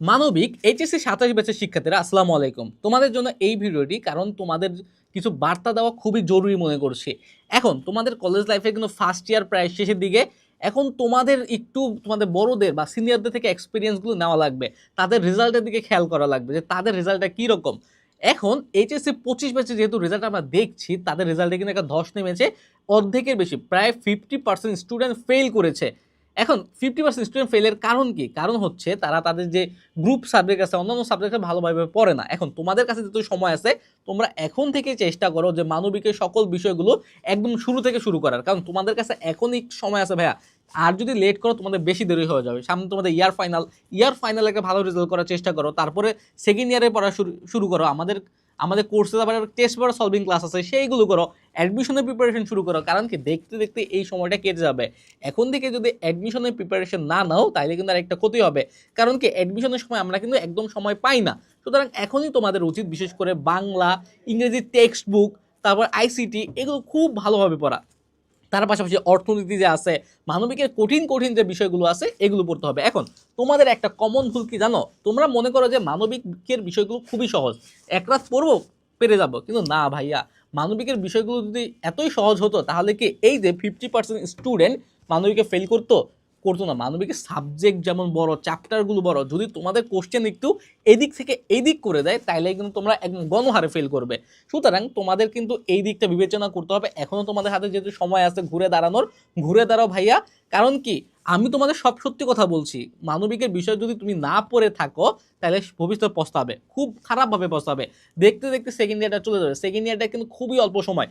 মানবিক এইচএসসি সাতাশ ব্যাচের শিক্ষার্থীরা, আসসালামু আলাইকুম। তোমাদের জন্য এই ভিডিওটি কারণ তোমাদের কিছু বার্তা দেওয়া খুবই জরুরি মনে করছি। এখন, তোমাদের কলেজ লাইফে কিন্তু ফার্স্ট ইয়ার প্রায় শেষের দিকে। এখন তোমাদের একটু তোমাদের বড়দের বা সিনিয়রদের থেকে এক্সপিরিয়েন্সগুলো নেওয়া লাগবে। তাদের রেজাল্টের দিকে খেয়াল করা লাগবে যে তাদের রেজাল্টটা কীরকম। এখন এইচএসসি পঁচিশ ব্যাচে যেহেতু রেজাল্ট আমরা দেখছি, তাদের রেজাল্টে কিন্তু একটা ধস নেমেছে, অর্ধেকের বেশি, প্রায় ফিফটি পার্সেন্ট স্টুডেন্ট ফেল করেছে। এখন ফিফটি পার্সেন্ট স্টুডেন্ট ফেলের কারণ কি? কারণ হচ্ছে তারা তাদের যে গ্রুপ সাবজেক্ট আছে, অন্যান্য সাবজেক্টে ভালোভাবে পড়ে না। এখন তোমাদের কাছে যেহেতু সময় আছে, তোমরা এখন থেকে চেষ্টা করো যে মানবিকের সকল বিষয়গুলো একদম শুরু থেকে শুরু করার। কারণ তোমাদের কাছে এখনই সময় আছে ভাইয়া। আর যদি লেট করো, তোমাদের বেশি দেরি হয়ে যাবে। সামনে তোমাদের ইয়ার ফাইনাল ইয়ার ফাইনালে একটা ভালো রেজাল্ট করার চেষ্টা করো। তারপরে সেকেন্ড ইয়ারে পড়া শুরু শুরু করো। আমাদের আমাদের কোর্সে আবার টেস্ট পেপার সলভিং ক্লাস আছে, সেইগুলো করো। অ্যাডমিশনের প্রিপারেশন শুরু করো, কারণ কি দেখতে দেখতে এই সময়টা কেটে যাবে। এখন থেকে যদি অ্যাডমিশনের প্রিপারেশন না নাও তাহলে কিন্তু আর একটা ক্ষতি হবে। কারণ কি অ্যাডমিশনের সময় আমরা কিন্তু একদম সময় পাই না। সুতরাং এখনই তোমাদের উচিত বিশেষ করে বাংলা, ইংরেজি টেক্সট বুক তারপর আইসিটি এগুলো খুব ভালোভাবে পড়া। তার পাশাপাশি অর্থনীতি যে আছে, মানবিকের কঠিন কঠিন যে বিষয়গুলো আছে, এগুলো পড়তে হবে। এখন, তোমাদের একটা কমন ভুল কি জানো? তোমরা মনে করো যে মানবিকের বিষয়গুলো খুবই সহজ। এক রাত পড়ব, পেরে যাব। কিন্তু না ভাইয়া, মানবিকের বিষয়গুলো যদি এতই সহজ হতো, তাহলে কি এই যে ফিফটি পার্সেন্ট স্টুডেন্ট মানবিকে ফেল করতো করতো না। মানবিকের সাবজেক্ট যেমন বড় চ্যাপ্টারগুলো বড়, যদি তোমাদের কোশ্চেন একটু এদিক থেকে এদিক করে দেয়, তাইলে কিন্তু তোমরা একদম গণহারে ফেল করবে। সুতরাং তোমাদের কিন্তু এই দিকটা বিবেচনা করতে হবে। এখনও তোমাদের হাতে যেহেতু সময় আছে ঘুরে দাঁড়ানোর, ঘুরে দাঁড়াও ভাইয়া। কারণ কি? আমি তোমাদের সব সত্যি কথা বলছি। মানবিকের বিষয় যদি তুমি না পড়ে থাকো তাহলে ভবিষ্যতে পস্তাবে। খুব খারাপভাবে পস্তাবে। দেখতে দেখতে সেকেন্ড ইয়ারটা চলে যাবে। সেকেন্ড ইয়ারটা কিন্তু খুবই অল্প সময়।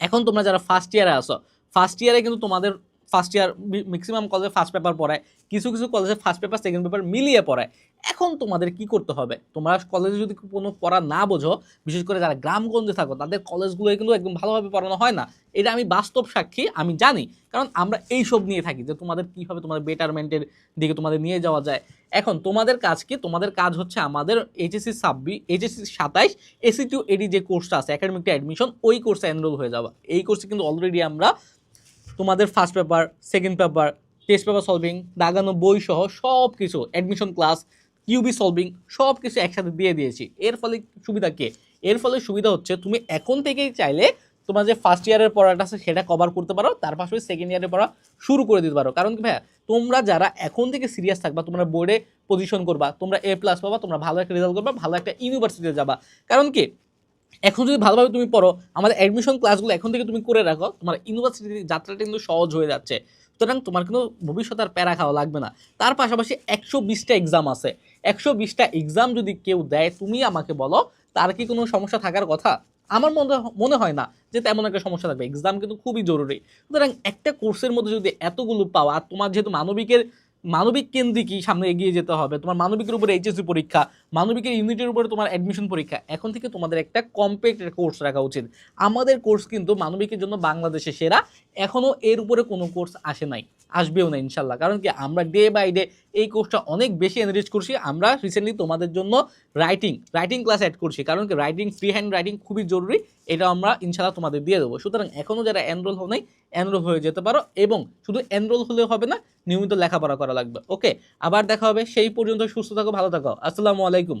এখন তোমরা যারা ফার্স্ট ইয়ারে আসো ফার্স্ট ইয়ারে কিন্তু তোমাদের ফার্স্ট ইয়ার ম্যাক্সিমাম কলেজে ফার্স্ট পেপার পড়ায়, কিছু কিছু কলেজে ফার্স্ট পেপার সেকেন্ড পেপার মিলিয়ে পড়ায়। এখন তোমাদের কি করতে হবে? তোমরা কলেজে যদি কোনো পড়া না বোঝো, বিশেষ করে যারা গ্রামগঞ্জে থাকো, তাদের কলেজগুলো কিন্তু একদম ভালোভাবে পড়ানো হয় না। এটা আমি বাস্তব সাক্ষী, আমি জানি। কারণ আমরা এই সব নিয়ে থাকি যে তোমাদের কীভাবে তোমাদের বেটারমেন্টের দিকে তোমাদের নিয়ে যাওয়া যায়। এখন তোমাদের কাজ কি? তোমাদের কাজ হচ্ছে আমাদের এইচএসসি ছাব্বিশ এইচএসসি সাতাইশ এসি টু এডি যে কোর্সটা আছে একাডেমিক অ্যাডমিশন ওই কোর্সে এনরোল হয়ে যাওয়া। এই কোর্সে কিন্তু অলরেডি আমরা তোমাদের first paper second paper test paper solving দাগানো বই সহ সব কিছু অ্যাডমিশন ক্লাস কিউবি সলভিং সব কিছু একসাথে দিয়ে দিয়েছি। এর ফলে সুবিধা কে? এর ফলে সুবিধা হচ্ছে তুমি এখন থেকেই চাইলে তোমার যে ফার্স্ট ইয়ারের পড়াটা আছে সেটা কভার করতে পারো, তার পাশাপাশি সেকেন্ড ইয়ারের পড়া শুরু করে দিতে পারো। কারণ কি ভাইয়া, তোমরা যারা এখন থেকে সিরিয়াস থাকবা, তোমরা বোর্ডে পজিশন করবা, তোমরা এ প্লাস পাবা, তোমরা ভালো একটা রেজাল্ট করবা, ভালো একটা ইউনিভার্সিটিতে যাবা। কারণ কি? এখন যদি ভালোভাবে তুমি পড়ো, আমাদের অ্যাডমিশন ক্লাসগুলো এখন থেকে তুমি করে রাখো, তোমার ইউনিভার্সিটি যাত্রাটা কিন্তু সহজ হয়ে যাচ্ছে। সুতরাং তোমার কিন্তু ভবিষ্যতে আর প্যারা খাওয়া লাগবে না। তার পাশাপাশি একশো বিশটা এক্সাম আছে। একশো বিশটা এক্সাম যদি কেউ দেয়, তুমি আমাকে বলো, তার কি কোনো সমস্যা থাকার কথা? আমার মনে মনে হয় না যে তেমন একটা সমস্যা থাকবে। এক্সাম কিন্তু খুবই জরুরি। সুতরাং একটা কোর্সের মধ্যে যদি এতগুলো পাওয়া তোমার যেহেতু মানবিকের মানবিক কেন্দ্রিকই সামনে এগিয়ে যেতে হবে। তোমার মানবিকের উপরে এইচএসসি পরীক্ষা, মানবিকের ইউনিটের উপরে তোমার অ্যাডমিশন পরীক্ষা, এখন থেকে তোমাদের একটা কম্প্যাক্ট কোর্স রাখা উচিত। আমাদের কোর্স কিন্তু মানবিকের জন্য বাংলাদেশে সেরা এখনও এর উপরে কোনো কোর্স আসে নাই, আসবেও না ইনশাল্লাহ কারণ কি, আমরা ডে বাই ডে এই কোর্সটা অনেক বেশি এনরিচ করছি, আমরা রিসেন্টলি তোমাদের জন্য রাইটিং রাইটিং ক্লাস অ্যাড করছি। কারণ কি রাইটিং ফ্রি হ্যান্ড রাইটিং খুবই জরুরি, এটা আমরা ইনশাল্লাহ তোমাদের দিয়ে দেবো। সুতরাং এখনও যারা এনরোল হও নাই এনরোল হয়ে যেতে পারো এবং শুধু এনরোল হলে হবে না নিয়মিত লেখাপড়া করা লাগবে। ওকে, আবার দেখা হবে। সেই পর্যন্ত সুস্থ থাকো, ভালো থাকো। আসসালামু আলাইকুম।